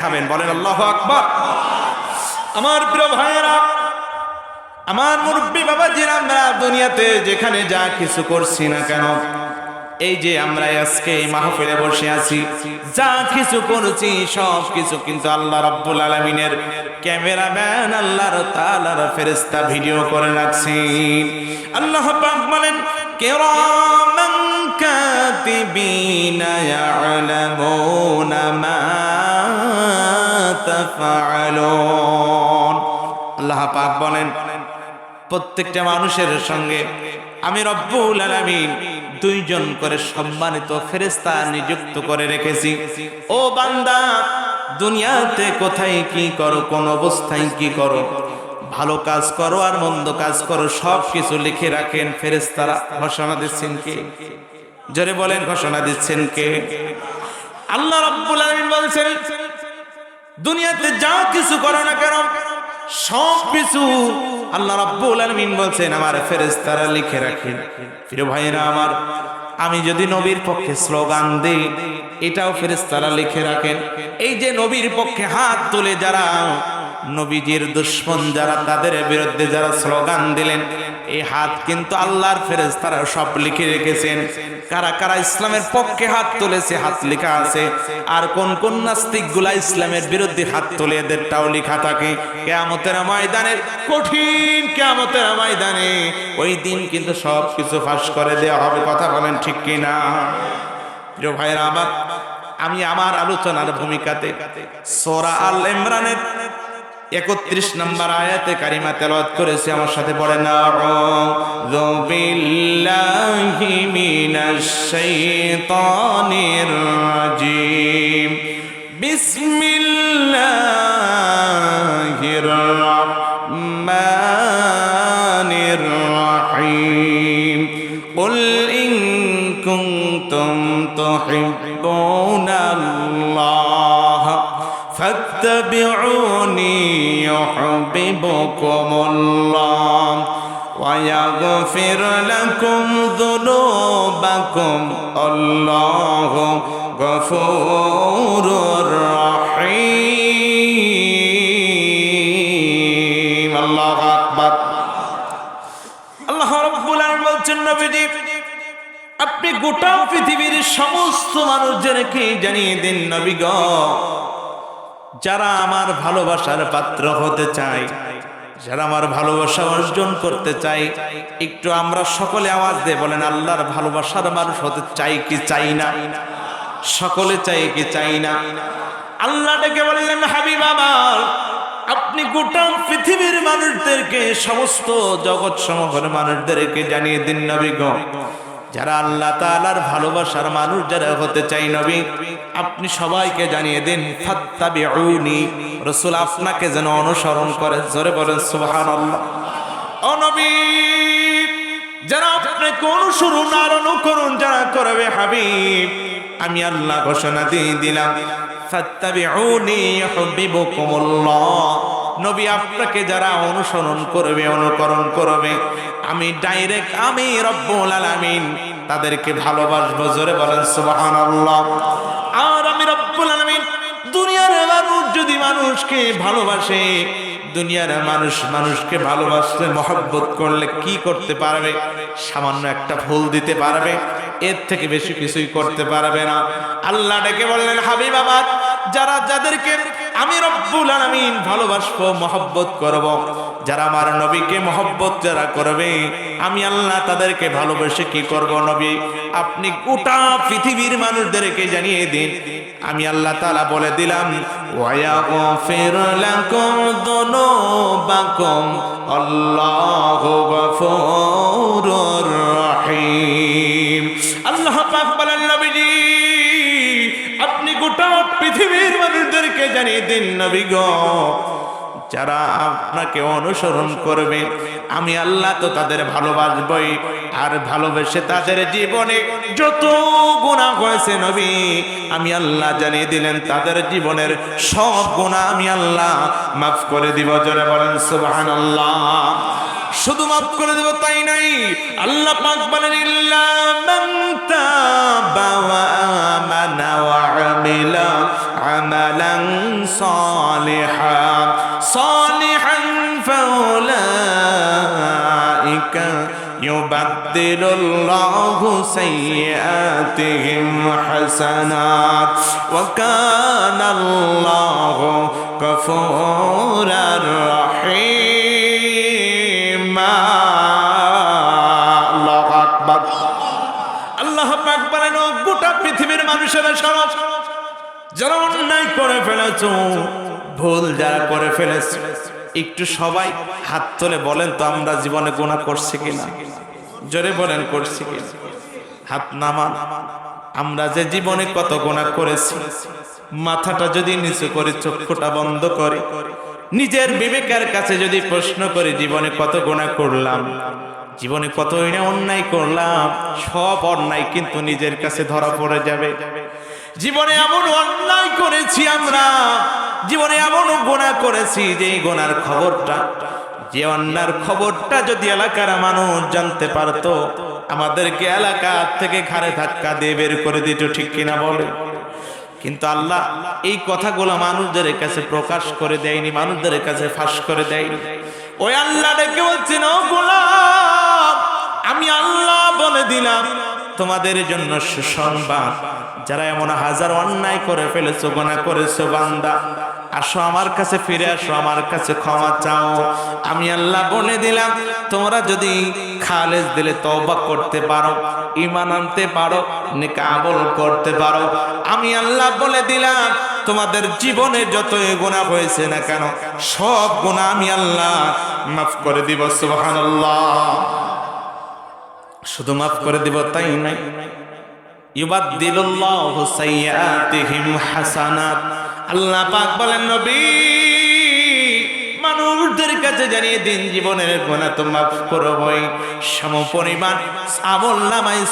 খাবেন বলেন, আল্লাহ আকবর। আমার প্রিয় ভাইয়েরা, আমার মুরব্বী বাবা আমরা দুনিয়াতে যেখানে যা কিছু করছি না কেন, এই যে আমরা আজকে এই মাহফিলে বসে আছি, যা কিছু করছি, সব কিছু কিন্তু আল্লাহ রাব্বুল আলামিনের ক্যামেরাম্যান, আল্লাহর তাআলার ফেরেশতা ভিডিও করে রাখছি। আল্লাহ বলেন, কিরামান কাতিবিনা ইয়ালামুনা আল্লাহ পাক বলেন, প্রত্যেকটা মানুষের সঙ্গে আমি রব্বুল আলামিন দুইজন করে সম্মানিত ফেরেস্তা নিযুক্ত করে রেখেছি। ও বান্দা, দুনিয়াতে কোথায় কি করো, কোন অবস্থায় কি করো? ভালো কাজ করো আর মন্দ কাজ করো সব কিছু লিখে রাখেন ফেরেস্তারা ঘোষণা দিচ্ছেন কে? জোরে বলেন, ঘোষণা দিচ্ছেন কে? আল্লাহ রব্বুল আলামিন বলছেন দুনিয়াতে যা কিছু করো না কেন, সব কিছু আল্লাহ রাব্বুল আলামিন বলছেন, আমার ফেরেশতারা লিখে রাখেন। প্রিয় ভাইরা আমার, আমি যদি নবীর পক্ষে স্লোগান দেই, এটাও ফেরেশতারা লিখে রাখেন। এই যে নবীর পক্ষে হাত তুলে যারা নবীজির দুশ্মন, যারা তাদের বিরুদ্ধে যারা স্লোগান দিলেন এই হাত কিন্তু আল্লাহর ফেরেজ তারা সব লিখে রেখেছেন। কারা কারা ইসলামের পক্ষে হাত তুলেছে, হাত লেখা আছে। আর কোন কোন নাস্তিকগুলা ইসলামের বিরুদ্ধে হাত তুলে, এদেরটাও লেখা থাকে। কেয়ামতের ময়দানের কঠিন কেয়ামতের ময়দানে ওই দিন কিন্তু সব কিছু ফাঁস করে দেওয়া হবে, কথা বলেন ঠিক কিনা? প্রিয় ভাইরা আমার আমি আমার আলোচনার ভূমিকাতে সোরা আল ইমরানের একত্রিশ নম্বর আয়াতে কারিমা তেল করেছে আমার সাথে পড়ে না। বিল্লাহি মিনাশ فاتبعوني يحببكم الله ويغفر لكم ذنوبكم الله غفور رحيم الله أكبر আল্লাহ রাব্বুল আলামিন বলছেন নবীজি আপনি গোটা পৃথিবীর সমস্ত মানুষজনকে জানিয়ে দিন নবী গ যারা আমার ভালোবাসার পাত্র হতে চায়, যারা আমার ভালোবাসা অর্জন করতে চাই একটু আমরা সকলে আওয়াজ দিয়ে বলেন, আল্লাহর ভালোবাসার মানুষ হতে চাই কি চাই না? সকলে চাই কি চাই না? আল্লাহ ডেকে বললেন, হাবিব আমার, আপনি গোটা পৃথিবীর মানুষদেরকে, সমস্ত জগৎ সমগ্র মানুষদেরকে জানিয়ে দিন নবী গো। যারা আল্লাহ তাআলার ভালোবাসার মানুষ, যারা হতে চাই নবী, আপনি সবাইকে জানিয়ে দিন, ফাত্তাবিউনি, রসুল আপনাকে যেন অনুসরণ করে। জোরে বলেন, সুবহানাল্লাহ। ও নবী, যারা আপনাকে অনুসরণ আর অনুকরণ যারা করবে, হাবিব, আমি আল্লাহ ঘোষণা দিয়ে দিলাম, ফাত্তাবিউনি ইউহিব্বুকুমুল্লাহ। নবী আপনাকে যারা অনুসরণ করবে, অনুকরণ করবে, আমি ডাইরেক্ট আমি রব্বুল আলামিন তাদেরকে ভালোবাসবো। জোরে বলেন, সুবহানাল্লাহ। আর আমি রব্বুল আলামিন দুনিয়ার মানুষ, যদি মানুষকে ভালোবাসে, দুনিয়ার মানুষ মানুষকে ভালোবাসলে, মহব্বত করলে কি করতে পারবে? সামান্য একটা ফুল দিতে পারবে, এর থেকে বেশি কিছুই করতে পারবে না। আল্লাহ ডেকে বললেন, হাবিব আমার যারা যাদেরকে আমি রব্বুল আলামিন ভালোবাসবো, মহব্বত করব, যারা আমার নবীকে মহব্বত যারা করবে, আমি আল্লাহ তাদেরকে ভালোবেসে কি করব নবী? আপনি গোটা পৃথিবীর মানুষদেরকে জানিয়ে দিন। আমি আল্লাহ তাআলা বলে দিলাম, ওয়ায়াগফির লাকুম যুনুবাকুম আল্লাহু গফুরুর রহিম। আল্লাহ পাক বলেন নবীজি আপনি গোটা পৃথিবীর মানুষদেরকে জানিয়ে দিন নবী গো, যারা আপনাকে অনুসরণ করবে, আমি আল্লাহ তো তাদের ভালোবাসবই, আর ভালোবেসে তাদের জীবনে যত গুণা হয়েছে নবী, আমি আল্লাহ জানিয়ে দিলেন, তাদের জীবনের সব গুণা আমি আল্লাহ মাফ করে দিব, জোরে বলেন সুবহানাল্লাহ। শুধু মাফ করে দেব, তাই নাই আল্লাহ পাক বলেন, ইল্লা يبدل الله سيئاتهم حسنات وكان الله غفورا رحيما الله أكبر আল্লাহ পাক বলেন ও গোটা পৃথিবীর মানুষেরা সব যারা অন্যায় করে ফেলেছ ভুল যারা করে ফেলেছ একটু সবাই হাত তুলে বলেন তো আমরা জীবনে গুণা করছি কিনা জোরে বলেন, করছি হাত নামান। আমরা যে জীবনে কত গোনা করেছি, মাথাটা যদি নিচু করে চক্ষুটা বন্ধ করে, নিজের বিবেকের কাছে যদি প্রশ্ন করে, জীবনে কত গোনা করলাম? জীবনে কতই না অন্যায় করলাম, সব অন্যায় কিন্তু নিজের কাছে ধরা পড়ে যাবে। জীবনে এমন অন্যায় করেছি আমরা, জীবনে এমন গোনা করেছি যে গোনার খবরটা যে অন্যার খবরটা যদি এলাকার মানুষ জানতে পারতো, আমাদেরকে এলাকা থেকে ঘাড়ে ধাক্কা দিয়ে বের করে দিত, ঠিক কিনা বলে? কিন্তু আল্লাহ এই কথাগুলো মানুষদের কাছে প্রকাশ করে দেয়নি, মানুষদের কাছে ফাঁস করে দেয়নি। ওই আল্লাহ ডেকে বলছেন, ও আমি আল্লাহ বলে দিলাম, তোমাদের জন্য সুসংবাদ যারা এমন হাজার অন্যায় করে ফেলেছো গোনা করেছ, বান্দা, আসো আমার কাছে ফিরে আসো, আমার কাছে ক্ষমা চাও। আমি আল্লাহ বলে দিলাম, তোমরা যদি খালেজ দিলে তওবা করতে পারো ইমান আনতে পারো, নেকা করতে পারো। আমি আল্লাহ বলে দিলাম, তোমাদের জীবনে যত গোনা হয়েছে না কেন, সব গোনা আমি আল্লাহ মাফ করে দিব, সুবহানাল্লাহ। শুধু মাফ করে দিব, তাই নাই হাসানাত। আল্লাহ পাক বলেন, নবী, মানুষদের কাছে জানিয়ে দিন, জীবনের গোনা তো মাফ করবই সমপরিমাণ আমল নামায়